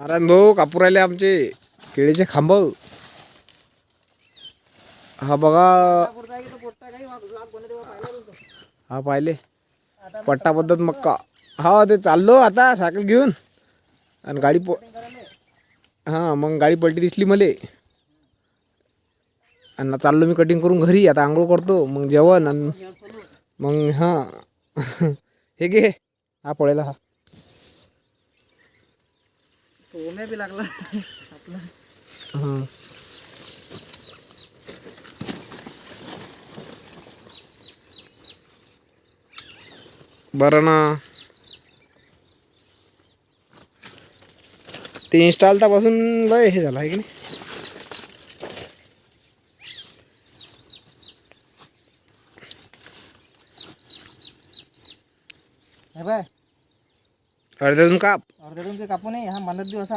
नारायण भाऊ कापूर आले आमचे. केळीचे खांब हा बघा. हा पाहिले. पट्टा पद्धत मक्का. हा ते चाललो आता सायकल घेऊन. आणि गाडी प हां मग गाडी पलटी दिसली मले. आणि चाललो मी कटिंग करून घरी. आता आंघोळ करतो. मग जेवण आणि मग हां. हे घे. हा पळायला हा. ओम्या बी लागला. आपला. हं. बरं ना. ते इन्स्टॉलता पासून लय हे झालं आहे की नाही? हे बाय अर्धा झुमका अर्धा झुमके कापून हा बांधत दिवस